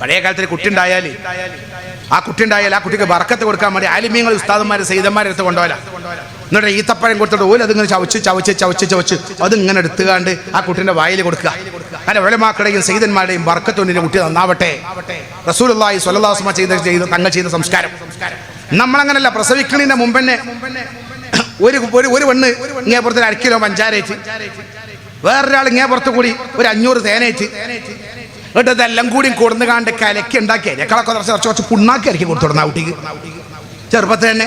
പഴയ കാലത്തിൽ കുട്ടി ഉണ്ടായാൽ ആ കുട്ടി ഉണ്ടായാൽ ആ കുട്ടിക്ക് വറക്കത്ത് കൊടുക്കാൻ വേണ്ടി ആലിമ്യങ്ങൾ ഉസ്താദന്മാരെ സൈതന്മാരെ എടുത്ത് കൊണ്ടുപോല എന്നിട്ട് ഈത്തപ്പഴം കൊടുത്തിട്ട് ഓല അതിങ്ങനെ ചവച്ച് ചവച്ച് ചവച്ച് ചവച്ച് അതിങ്ങനെ എടുത്തുകാണ്ട് ആ കുട്ടിന്റെ വായിൽ കൊടുക്കുക. അങ്ങനെ വിളമാക്കളുടെയും സൈതന്മാരുടെയും ബർക്കത്തൊന്നിന്റെ കുട്ടി നന്നാവട്ടെ. സ്വല്ലല്ലാഹു അലൈഹി ചെയ്ത ചെയ്ത തങ്ങൾ ചെയ്ത സംസ്കാരം. നമ്മളങ്ങനല്ല പ്രസവിക്കുന്നതിന്റെ മുമ്പ് തന്നെ ഒരു ഒരു ഒരു പെണ്ണ് ഇങ്ങേ പുറത്ത് ഒരു അര കിലോ പഞ്ചാരേറ്റ് വേറൊരാൾ ഇങ്ങേ പുറത്തു കൂടി ഒരു അഞ്ഞൂറ് തേനേറ്റ് എന്നിട്ട് ഇതെല്ലാം കൂടി കൊടുന്ന് കാണ്ട് കലക്കി ഉണ്ടാക്കി. രക്കളൊക്കെ കുറച്ച് കുറച്ച് പുണ്ണാക്കി ഇറക്കി കൊടുത്തു ഔട്ടിക്ക് ചെറുപ്പത്തിൽ തന്നെ.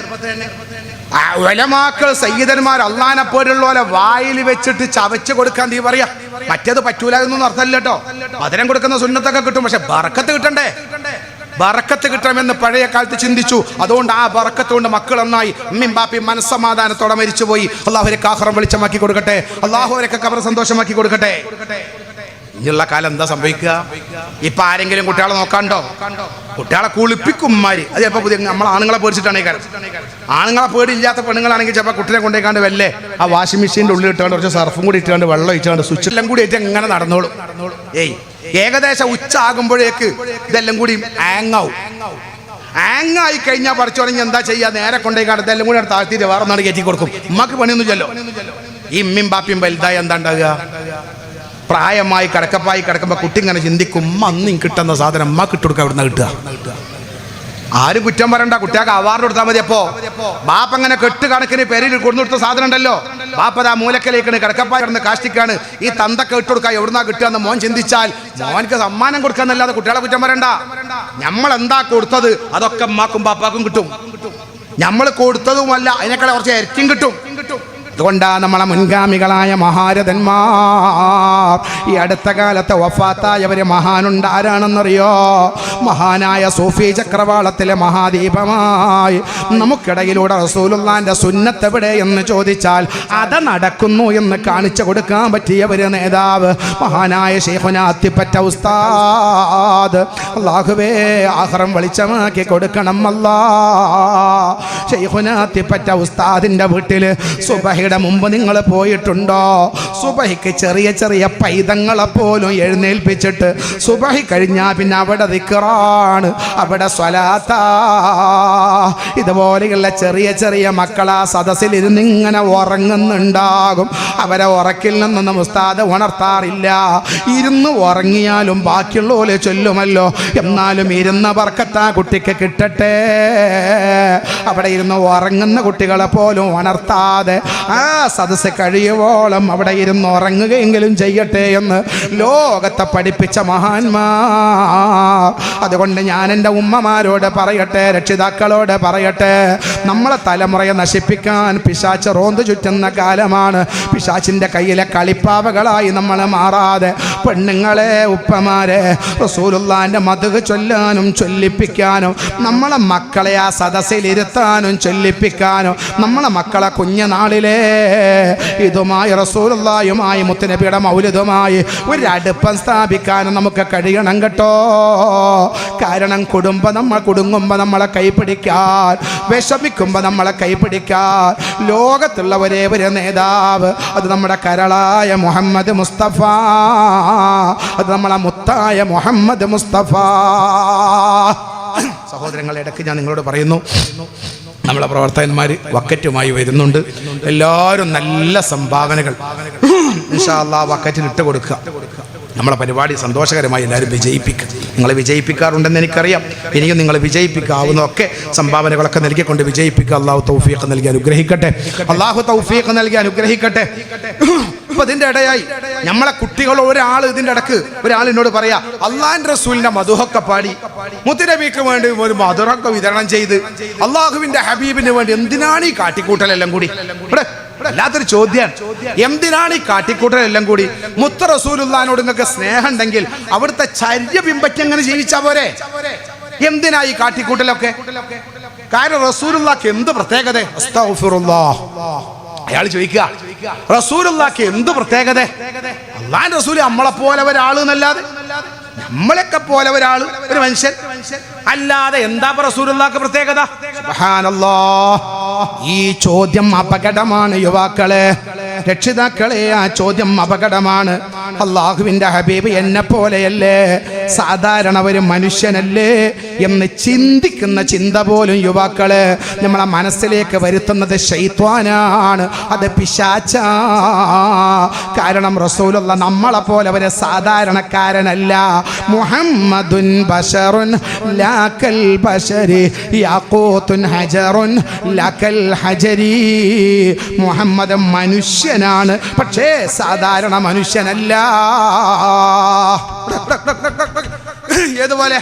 ആ ഉലമാക്കൾ സയ്യിദന്മാർ അള്ളാനെ പോലുള്ള പോലെ വായിൽ വെച്ചിട്ട് ചവച്ച് കൊടുക്കാൻ തീ പറയാ? മറ്റേത് പറ്റൂല എന്നൊന്നും അർത്ഥമല്ല കേട്ടോ. മധുരം കൊടുക്കുന്ന സുന്നത്തൊക്കെ കിട്ടും. പക്ഷെ ബറക്കത്ത് കിട്ടണ്ടേ? ബറക്കത്ത് കിട്ടണമെന്ന് പഴയ കാലത്ത് ചിന്തിച്ചു. അതുകൊണ്ട് ആ ബറക്കത്ത് കൊണ്ട് മക്കൾ നന്നായി ഉമ്മയും ബാപ്പയും മനസ്സമാധാനത്തോടെ മരിച്ചുപോയി. അള്ളാഹുരെ കാഹറം വെളിച്ചമാക്കി കൊടുക്കട്ടെ. അള്ളാഹുരൊക്കെ കവർ സന്തോഷമാക്കി കൊടുക്കട്ടെ. ഇനിയുള്ള കാലം എന്താ സംഭവിക്കുക? ഇപ്പൊ ആരെങ്കിലും കുട്ടികളെ നോക്കാണ്ടോ? കുട്ടികളെ കുളിപ്പിക്കും ഉമ്മാര്. അത് ചിലപ്പോൾ പുതിയ നമ്മൾ ആണുങ്ങളെ പേടിച്ചിട്ടാണ് കാര്യം. ആണുങ്ങളെ പേടിയില്ലാത്ത പെണ്ണുങ്ങളാണെങ്കിൽ ചിലപ്പോൾ കുട്ടിനെ കൊണ്ടേക്കാണ്ട് വല്ലേ ആ വാഷിംഗ് മെഷീന്റെ ഉള്ളിൽ ഇട്ടുകൊണ്ട് കുറച്ച് സർഫും കൂടി ഇട്ടുകൊണ്ട് വെള്ളം ഇട്ടാണ്ട് സ്വിച്ച് എല്ലാം കൂടി ഏറ്റവും ഇങ്ങനെ നടന്നോളൂ. ഏയ് ഏകദേശം ഉച്ച ആകുമ്പോഴേക്ക് ഇതെല്ലാം കൂടി ആങ് ആവും ആങ് ആയി കഴിഞ്ഞാൽ തുടങ്ങി എന്താ ചെയ്യാ? നേരെ കൊണ്ടേക്കാണ്ട് ഇതെല്ലാം കൂടി താഴ്ത്തിയിട്ട് വേറെ ഒന്നാണ് കയറ്റി കൊടുക്കും. ഉമ്മക്ക് പണിയൊന്നും ചെല്ലോ ഈ ഇമ്മിയും ബാപ്പിയും വലുതായി എന്താ ഉണ്ടാകുക പ്രായമായി കിടക്കപ്പായി കിടക്കുമ്പോൾ കുട്ടി ഇങ്ങനെ ചിന്തിക്കും അന്നും കിട്ടുന്ന സാധനം അമ്മ കിട്ടുകൊടുക്കുക അവിടുന്ന് കിട്ടുക. ആരും കുറ്റം പറയണ്ട കുട്ടിയാൾക്ക് അവാർഡ് കൊടുത്താൽ മതി അപ്പോ. ബാപ്പ അങ്ങനെ കെട്ട് കണക്കിന് പേരിൽ കൊടുത്ത സാധനം ഉണ്ടല്ലോ. ബാപ്പ ആ മൂലക്കലേക്കാണ് കിടക്കപ്പായി കിടന്ന് കാഷ്ടിക്കാണ്. ഈ തന്തൊക്കെ ഇട്ട് കൊടുക്കുക എവിടുന്നാ കിട്ടുക മോൻ ചിന്തിച്ചാൽ മോനക്ക് സമ്മാനം കൊടുക്കാന്നല്ലാതെ കുട്ടികളെ കുറ്റം പറയണ്ട. നമ്മൾ എന്താ കൊടുത്തത് അതൊക്കെ അമ്മാക്കും ബാപ്പാക്കും കിട്ടും. നമ്മൾ കൊടുത്തതുമല്ല അതിനേക്കാൾ കുറച്ച് ഇരക്കും കിട്ടും. അതുകൊണ്ടാ നമ്മളെ മുൻഗാമികളായ മഹാരഥന്മാർ. ഈ അടുത്ത കാലത്തെ വഫാത്തായവര് മഹാനുണ്ട് ആരാണെന്നറിയോ മഹാനായ സൂഫി ചക്രവാളത്തിലെ മഹാദീപമായി. നമുക്കിടയിലൂടെ റസൂലുള്ളാന്റെ സുന്നത്ത് എവിടെ എന്ന് ചോദിച്ചാൽ അത് നടക്കുന്നു എന്ന് കാണിച്ചു കൊടുക്കാൻ പറ്റിയ ഒരു നേതാവ് മഹാനായ ഷെയ്ഖുനാത്തിപ്പറ്റ ഉസ്താദ്. അള്ളാഹുവേ ആഹ്റം വെളിച്ചമാക്കി കൊടുക്കണം അല്ലാ ഷെയ്ഖുനാത്തിപ്പറ്റ ഉസ്താദിന്റെ വീട്ടിൽ സുബഹയുടെ മുമ്പ് നിങ്ങൾ പോയിട്ടുണ്ടോ? സുബഹിക്ക് ചെറിയ ചെറിയ പൈതങ്ങളെ പോലും എഴുന്നേൽപ്പിച്ചിട്ട് സുബഹി കഴിഞ്ഞാൽ പിന്നെ അവിടെ ദിക്കറാണ് അവിടെ സ്വലാത്ത. ഇതുപോലെയുള്ള ചെറിയ ചെറിയ മക്കളാ സദസ്സിൽ ഇരുന്ന് ഇങ്ങനെ ഉറങ്ങുന്നുണ്ടാകും. അവരെ ഉറക്കിൽ നിന്നൊന്നും ഉസ്താദ് ഉണർത്താറില്ല. ഇരുന്ന് ഉറങ്ങിയാലും ബാക്കിയുള്ളവരെ ചൊല്ലുമല്ലോ. എന്നാലും ഇരുന്ന വർക്കത്താ കുട്ടിക്ക് കിട്ടട്ടെ. അവിടെ ഇരുന്ന് ഉറങ്ങുന്ന കുട്ടികളെ പോലും ഉണർത്താതെ ആ സദസ്സ് കഴിയുവോളം അവിടെ ഇരുന്ന് ഉറങ്ങുകയെങ്കിലും ചെയ്യട്ടെ എന്ന് ലോകത്തെ പഠിപ്പിച്ച മഹാന്മാ അതുകൊണ്ട് ഞാൻ എന്റെ ഉമ്മമാരോട് പറയട്ടെ രക്ഷിതാക്കളോട് പറയട്ടെ നമ്മളെ തലമുറയെ നശിപ്പിക്കാൻ പിശാച്ച് റോന്തു ചുറ്റുന്ന കാലമാണ്. പിശാച്ചിന്റെ കയ്യിലെ കളിപ്പാവകളായി നമ്മൾ മാറാതെ പെണ്ണുങ്ങളെ ഉപ്പമാരെ റസൂലുള്ളാന്റെ മതക് ചൊല്ലാനും ചൊല്ലിപ്പിക്കാനും നമ്മളെ മക്കളെ ആ സദസ്സിലിരുത്താനും ചൊല്ലിപ്പിക്കാനും നമ്മളെ മക്കളെ കുഞ്ഞനാളിലെ ഇതുമായി റസൂലുള്ളായുമായി മുത്തുനബിയുടെ മൗലിതുമായി ഒരടുപ്പം സ്ഥാപിക്കാനും നമുക്ക് കഴിയണം കേട്ടോ. കാരണം കുടുംബം നമ്മൾ കുടുങ്ങുമ്പോൾ നമ്മളെ കൈപിടിക്കാൻ വിഷമിക്കുമ്പോൾ നമ്മളെ കൈപിടിക്കാൻ ലോകത്തുള്ള ഒരേ ഒരു നേതാവ് അത് നമ്മുടെ കരളായ മുഹമ്മദ് മുസ്തഫ. അത് നമ്മളെ മുത്തായ മുഹമ്മദ് മുസ്തഫ. സഹോദരങ്ങളെ ഇടയ്ക്ക് ഞാൻ നിങ്ങളോട് പറയുന്നു. നമ്മളെ പ്രവർത്തകന്മാർ വക്കറ്റുമായി വരുന്നുണ്ട്. എല്ലാവരും നല്ല സംഭാവനകൾ. ഇൻഷാല്ലാ വക്കറ്റിൽ ഇട്ട് കൊടുക്കുക. നമ്മളെ പരിപാടി സന്തോഷകരമായി എല്ലാവരും വിജയിപ്പിക്കുക. നിങ്ങളെ വിജയിപ്പിക്കാറുണ്ടെന്ന് എനിക്കറിയാം. ഇനിയും നിങ്ങൾ വിജയിപ്പിക്കാവുന്നതൊക്കെ സംഭാവനകളൊക്കെ നൽകിക്കൊണ്ട് വിജയിപ്പിക്കുക. അള്ളാഹു തൗഫീഖ് നൽകി അനുഗ്രഹിക്കട്ടെ. അള്ളാഹു തൗഫീഖ് നൽകി അനുഗ്രഹിക്കട്ടെ. അപ്പൊ ഇതിന്റെ ഇടയായി. നമ്മളെ കുട്ടികൾ ഒരാൾ ഇതിന്റെ ഇടയ്ക്ക് ഒരാൾ എന്നോട് പറയാ അള്ളാഹിന്റെ റസൂലിന്റെ മധുഹൊക്കെ പാടി. മുത്തുനബിക്ക് വേണ്ടി ഒരു മധുറൊക്കെ വിതരണം ചെയ്ത് അള്ളാഹുവിന്റെ ഹബീബിന് വേണ്ടി എന്തിനാണ് ഈ കാട്ടിക്കൂട്ടലെല്ലാം കൂടി? ഇവിടെ വല്ലാത്തൊരു ചോദ്യമാണ് എന്തിനാണ് ഈ കാട്ടിക്കൂട്ടലെല്ലാം കൂടി? മുത്ത റസൂലുള്ളാനോട് നിങ്ങൾക്ക് സ്നേഹം ഉണ്ടെങ്കിൽ അവിടുത്തെ ചര്യ എങ്ങനെ ജീവിച്ചാ പോരെ? എന്തിനാ ഈ കാട്ടിക്കൂട്ടലൊക്കെ? കാരണം റസൂലുള്ളാക്ക് എന്ത് പ്രത്യേകത. അയാൾ ചോദിക്കുക റസൂലുള്ളാക്ക് എന്ത് പ്രത്യേകത? അള്ളാൻ റസൂൽ നമ്മളെ പോലെ ഒരാൾ എന്നല്ലാതെ നമ്മളെയൊക്കെ പോലെ ഒരാൾ ഒരു മനുഷ്യൻ. അല്ലാതെ എന്താ റസൂലുള്ളാക്ക് പ്രത്യേകത. ഈ ചോദ്യം അപകടമാണ് യുവാക്കളെ. രക്ഷിതാക്കളെ ആ ചോദ്യം അപകടമാണ്. അള്ളാഹുവിന്റെ ഹബീബ് എന്നെ പോലെയല്ലേ? സാധാരണ ഒരു മനുഷ്യനല്ലേ എന്ന് ചിന്തിക്കുന്ന ചിന്ത പോലും യുവാക്കൾ നമ്മളെ മനസ്സിലേക്ക് വരുത്തുന്നത് ഷെയ്ത്വാനാണ് അത് പിശാച്ച കാരണം റസൂലുള്ള നമ്മളെ പോലെ ഒരു സാധാരണക്കാരനല്ല. മുഹമ്മദുൻ ബഷറുൻ ലാക്കൽ ബഷരി യാക്കൂത്തുൻ ഹജറുൻ ലാക്കൽ ഹജരി. മുഹമ്മദ് മനുഷ്യനാണ് പക്ഷേ സാധാരണ മനുഷ്യനല്ല. ഏതുപോലെ?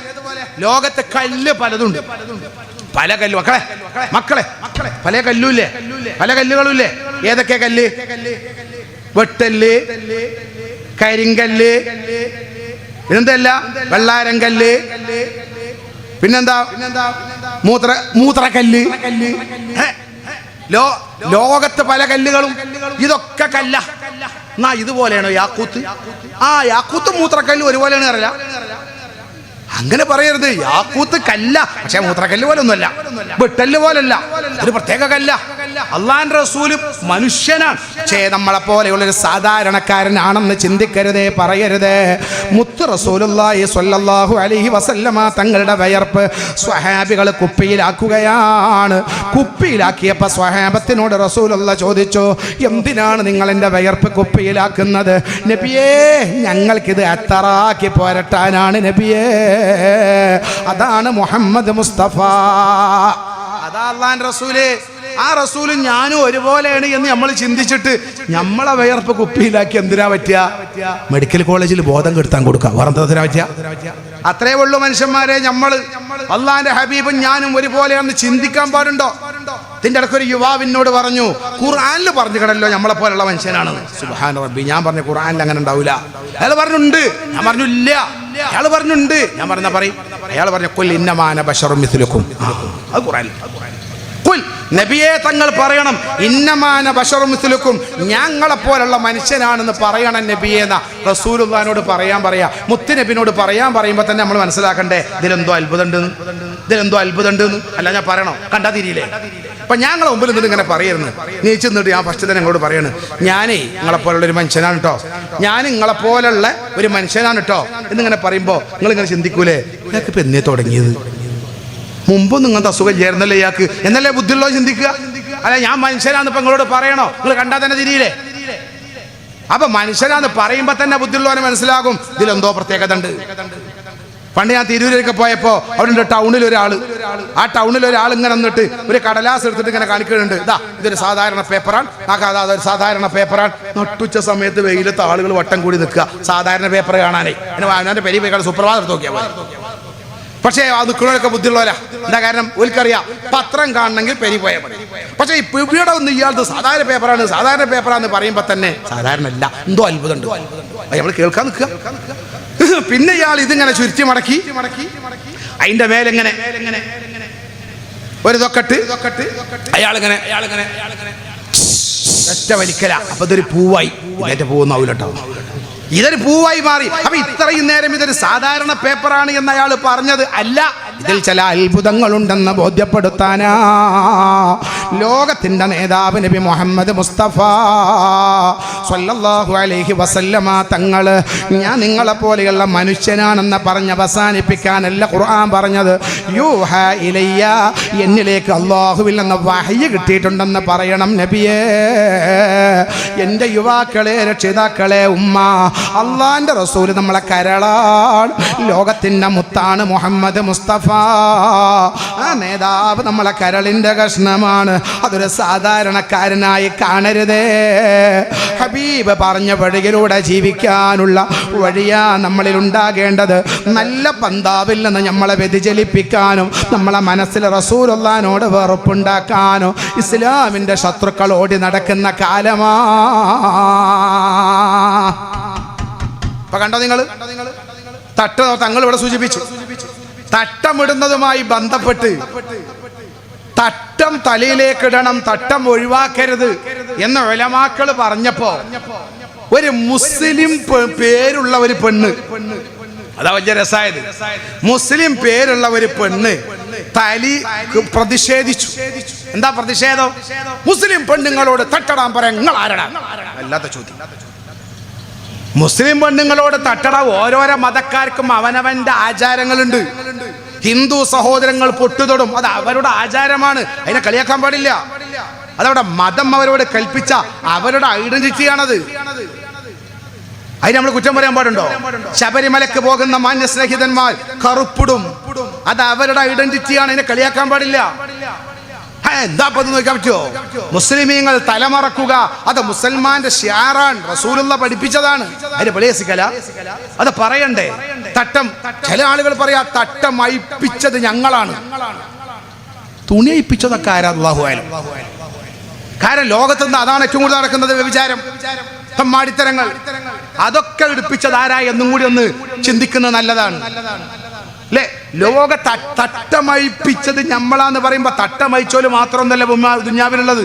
ലോകത്തെ കല്ല് പലതുണ്ട്. പല കല്ല്. മക്കളെ മക്കളെ പല കല്ലുമില്ലേ പല കല്ലുകളുമില്ലേ ഏതൊക്കെ കല്ല്? വെട്ടൽ കരിങ്കല്ല് പിന്നെന്തല്ല വെള്ളാരം കല്ല് പിന്നെന്താ? മൂത്ര മൂത്രക്കല്ല്. ലോ ലോകത്ത് പല കല്ലുകളും ഇതൊക്കെ കല്ല. എന്നാ ഇതുപോലെയാണോ യാക്കൂത്ത്? ആ യാക്കൂത്ത് മൂത്രക്കല്ല് ഒരുപോലെയാണ് അറിയില്ല. അങ്ങനെ പറയരുത്. യാക്കൂത്ത് കല്ല. പക്ഷെ മൂത്രക്കല്ല് പോലെ ഒന്നുമല്ല വെട്ടല്ല് പോലല്ല. ഒരു പ്രത്യേക കല്ല. അള്ളാൻ റസൂലും മനുഷ്യനാണ്. പക്ഷേ നമ്മളെ പോലെയുള്ള ഒരു സാധാരണക്കാരനാണെന്ന് ചിന്തിക്കരുതേ പറയരുത്. മുത്ത് റസൂലുള്ളാഹി സ്വല്ലല്ലാഹു അലൈഹി വസല്ലമ തങ്ങളുടെ വയർപ്പ് സ്വഹാബികൾ കുപ്പിയിലാക്കുകയാണ്. കുപ്പിയിലാക്കിയപ്പോൾ സ്വഹാബത്തിനോട് റസൂലുള്ള ചോദിച്ചു എന്തിനാണ് നിങ്ങൾ എന്റെ വയർപ്പ് കുപ്പിയിലാക്കുന്നത്? നബിയേ ഞങ്ങൾക്കിത് അത്തറാക്കി പോരട്ടാനാണ് നബിയേ. അതാണ് മുഹമ്മദ് മുസ്തഫ. അതാ അള്ളാൻ റസൂൽ. ആ റസൂലും ഞാനും ഒരുപോലെയാണ് എന്ന് നമ്മൾ ചിന്തിച്ചിട്ട് നമ്മളെ വയർപ്പ് കുപ്പിയിലാക്കി എന്തിനാ പറ്റുക മെഡിക്കൽ കോളേജിൽ ബോധം കെടുത്താൻ കൊടുക്കുക. വേറെന്താ പറ്റുക അത്രേ ഉള്ളൂ മനുഷ്യന്മാരെ നമ്മൾ അള്ളാന്റെ ഹബീബും ഞാനും ഒരുപോലെയാണെന്ന് ചിന്തിക്കാൻ പാടുണ്ടോ? ഇതിന്റെ ഇടയ്ക്ക് ഒരു യുവാവിനോട് പറഞ്ഞു ഖുർആനിൽ പറഞ്ഞു കടല്ലോ നമ്മളെ പോലുള്ള മനുഷ്യനാണ് സുബാൻ റബ്ബി ഞാൻ പറഞ്ഞു ഖുർആനിൽ അങ്ങനെ ഉണ്ടാവില്ല അയാൾ പറഞ്ഞുണ്ട്. ഞാൻ പറഞ്ഞു ഇല്ല അയാൾ പറഞ്ഞുണ്ട്. ഞാൻ പറഞ്ഞ പറയും. അയാൾ പറഞ്ഞു കൊല്ലിന്നമാന ബഷറും മിഥുലക്കും അത് ഖുർആനിൽ കുൽ. നബിയെ തങ്ങൾ പറയണം ഇന്നമാന മിഥുലക്കും ഞങ്ങളെ പോലുള്ള മനുഷ്യനാണെന്ന് പറയണം നബിയെ എന്ന. പറയാൻ പറയാ. മുത്ത് നബിനോട് പറയാൻ പറയുമ്പോൾ തന്നെ നമ്മൾ മനസ്സിലാക്കണ്ടേ ഇതിലെന്തോ അത്ഭുതമുണ്ട് ഇതിലെന്തോ അത്ഭുതമുണ്ട് അല്ല ഞാൻ പറയണോ? കണ്ടാ തിരിയില്ലേ? അപ്പൊ ഞങ്ങളെ മുമ്പിൽ നിന്നിട്ട് ഇങ്ങനെ പറയുന്നു നീ നിന്നിട്ട് ഞാൻ ഫസ്റ്റ് തന്നെ ഞങ്ങളോട് പറയാണ് ഞാനേ നിങ്ങളെ പോലുള്ള ഒരു മനുഷ്യനാണ് കേട്ടോ ഞാൻ നിങ്ങളെ പോലുള്ള ഒരു മനുഷ്യനാണ് കേട്ടോ എന്നിങ്ങനെ പറയുമ്പോൾ നിങ്ങൾ ഇങ്ങനെ ചിന്തിക്കൂലേ ഞങ്ങൾക്ക് ഇപ്പൊ എന്നേ തുടങ്ങിയത്? മുമ്പൊന്നും ഇങ്ങനത്തെ അസുഖം ചേർന്നല്ലേ ഇയാൾക്ക്? എന്നല്ലേ ബുദ്ധിയുള്ളോ ചിന്തിക്കുക? അല്ല ഞാൻ മനുഷ്യനാന്ന് ഇപ്പൊ നിങ്ങളോട് പറയണോ? നിങ്ങൾ കണ്ടാൽ തന്നെ തിരിയില്ലേ? അപ്പൊ മനുഷ്യനാന്ന് പറയുമ്പോ തന്നെ ബുദ്ധിയുള്ളവനെ മനസ്സിലാകും. ഇതിലെന്തോ പ്രത്യേകത ഉണ്ട്. പണ്ട് ഞാൻ തിരൂരിലേക്ക് പോയപ്പോ അവിടെ ടൗണിൽ ഒരാൾ ആ ടൗണിൽ ഒരാൾ ഇങ്ങനെ നിന്നിട്ട് ഒരു കടലാസ് എടുത്തിട്ട് ഇങ്ങനെ കാണിക്കുന്നുണ്ട്. ഇതാ ഇതൊരു സാധാരണ പേപ്പറാണ്. കഥ അതൊരു സാധാരണ പേപ്പറാണ്. നട്ടുച്ച സമയത്ത് വെയിലത്ത് ആളുകൾ വട്ടം കൂടി നിൽക്കുക. സാധാരണ പേപ്പർ കാണാനേ. പിന്നെ പെരിയ പെരി പേക്കാട് സുപ്രഭാതം എടുത്ത് നോക്കിയാൽ പക്ഷേ അത് നിൽക്കുന്നവരൊക്കെ ബുദ്ധിയുള്ളവരാ. എന്താ കാരണം? ഒരിക്കറിയാം പത്രം കാണണമെങ്കിൽ പെരി പോയാൽ മതി. പക്ഷേ ഇപ്പൊ ഇവിടെ ഒന്ന് ഇയാൾക്ക് സാധാരണ പേപ്പറാണ്. സാധാരണ പേപ്പറാന്ന് പറയുമ്പോൾ തന്നെ സാധാരണ അല്ല എന്തോ അത്ഭുതമുണ്ട്. നമ്മൾ കേൾക്കാൻ നിൽക്കുക. പിന്നെ ഇയാൾ ഇതിങ്ങനെ ചുരുത്തി മടക്കി. അതിന്റെ മേലെങ്ങനെ? ഒരു തൊക്കട്ട്. അയാളിങ്ങനെ അയാളിങ്ങനെ. ഒറ്റ വലിക്കല. അപ്പൊ ഇതൊരു പൂവായി. ഇതിന്റെ പൂവൊന്നാവൂലട്ടോ ഇതൊരു പൂവായി മാറി. അപ്പൊ ഇത്രയും നേരം ഇതൊരു സാധാരണ പേപ്പറാണ് എന്ന് അയാൾ പറഞ്ഞത്. അല്ല ഇതിൽ ചില അത്ഭുതങ്ങളുണ്ടെന്ന് ബോധ്യപ്പെടുത്താനാ. ലോകത്തിന്റെ നേതാവ് നബി മുഹമ്മദ് മുസ്തഫ സല്ലല്ലാഹു അലൈഹി വസല്ലമ തങ്ങൾ ഞാൻ നിങ്ങളെ പോലെയുള്ള മനുഷ്യനാണെന്ന് പറഞ്ഞ് അവസാനിപ്പിക്കാനല്ല ഖുർആൻ പറഞ്ഞത്. യൂഹ ഇലയ്യ എന്നിലേക്ക് അള്ളാഹുവിൽ നിന്ന് വഹയ്യ കിട്ടിയിട്ടുണ്ടെന്ന് പറയണം നബിയേ. എന്റെ യുവാക്കളെ രക്ഷിതാക്കളെ ഉമ്മ അള്ളാന്റെ റസൂൽ നമ്മളെ കരളാണ്. ലോകത്തിന്റെ മുത്താണ് മുഹമ്മദ് മുസ്തഫ. ആ നേതാവ് നമ്മളെ കരളിന്റെ കഷ്ണമാണ്. അതൊരു സാധാരണക്കാരനായി കാണരുതേ. ഹബീബ് പറഞ്ഞ വഴിയിലൂടെ ജീവിക്കാനുള്ള വഴിയാ നമ്മളിൽ ഉണ്ടാകേണ്ടത്. നല്ല പന്താവിൽ നിന്ന് നമ്മളെ വ്യതിചലിപ്പിക്കാനും നമ്മളെ മനസ്സിൽ റസൂലുള്ളാനോട് വെറുപ്പുണ്ടാക്കാനും ഇസ്ലാമിന്റെ ശത്രുക്കൾ ഓടി നടക്കുന്ന കാലമാ. ഇപ്പൊ കണ്ടോ നിങ്ങൾ തട്ട് തങ്ങൾ ഇവിടെ സൂചിപ്പിച്ചു. തട്ടമിടുന്നതുമായി ബന്ധപ്പെട്ട് തട്ടം തലയിലേക്ക് ഇടണം തട്ടം ഒഴിവാക്കരുത് എന്ന ഒലമാക്കൾ പറഞ്ഞപ്പോ ഒരു മുസ്ലിം പേരുള്ള ഒരു പെണ്ണ്. അതാ വലിയ രസായത്. മുസ്ലിം പേരുള്ള ഒരു പെണ്ണ് തലി പ്രതിഷേധിച്ചു. എന്താ പ്രതിഷേധം? മുസ്ലിം പെണ്ണുങ്ങളോട് തട്ടടാൻ പറയാൻ നിങ്ങൾ ആരടാ അല്ലാത്ത ചോദ്യം. മുസ്ലിം പെണ്ണുങ്ങളോട് തട്ടട ഓരോരോ മതക്കാർക്കും അവനവന്റെ ആചാരങ്ങളുണ്ട്. ഹിന്ദു സഹോദരങ്ങൾ പൊട്ടുതൊടും. അത് അവരുടെ ആചാരമാണ്. അതിനെ കളിയാക്കാൻ പാടില്ല. അതവിടെ മതം അവരോട് കൽപ്പിച്ച അവരുടെ ഐഡന്റിറ്റിയാണത്. അതിന് നമ്മൾ കുറ്റം പറയാൻ പാടുണ്ടോ? ശബരിമലക്ക് പോകുന്ന മാന്യ സ്നേഹിതന്മാർ കറുപ്പിടും. അത് അവരുടെ ഐഡന്റിറ്റിയാണ്. അതിനെ കളിയാക്കാൻ പാടില്ല. എന്താ ഇപ്പൊ നോക്കാൻ പറ്റുമോ മുസ്ലിമീങ്ങൾ തലമറക്കുക. അത് മുസൽമാന്റെ റസൂലുള്ള പഠിപ്പിച്ചതാണ്. അതിന് വെളിയസിക്കല അത് പറയണ്ടേ? തട്ടം. ചില ആളുകൾ പറയാ തട്ടം അയിപ്പിച്ചത് ഞങ്ങളാണ്. തുണി അയിപ്പിച്ചതൊക്കെ ആരാ? കാരണം ലോകത്തുനിന്ന് അതാണ് ഏറ്റവും കൂടുതൽ നടക്കുന്നത് വ്യഭിചാരം. മാടിത്തരങ്ങൾ അതൊക്കെ എടുപ്പിച്ചത് ആരാ? എന്നും കൂടി ഒന്ന് ചിന്തിക്കുന്നത് നല്ലതാണ്. അല്ലേ ലോക തട്ടമഴിപ്പിച്ചത് ഞമ്മളാന്ന് പറയുമ്പോ തട്ടമഴിച്ചോൽ മാത്രമൊന്നല്ല ദുഞ്ഞാവിനുള്ളത്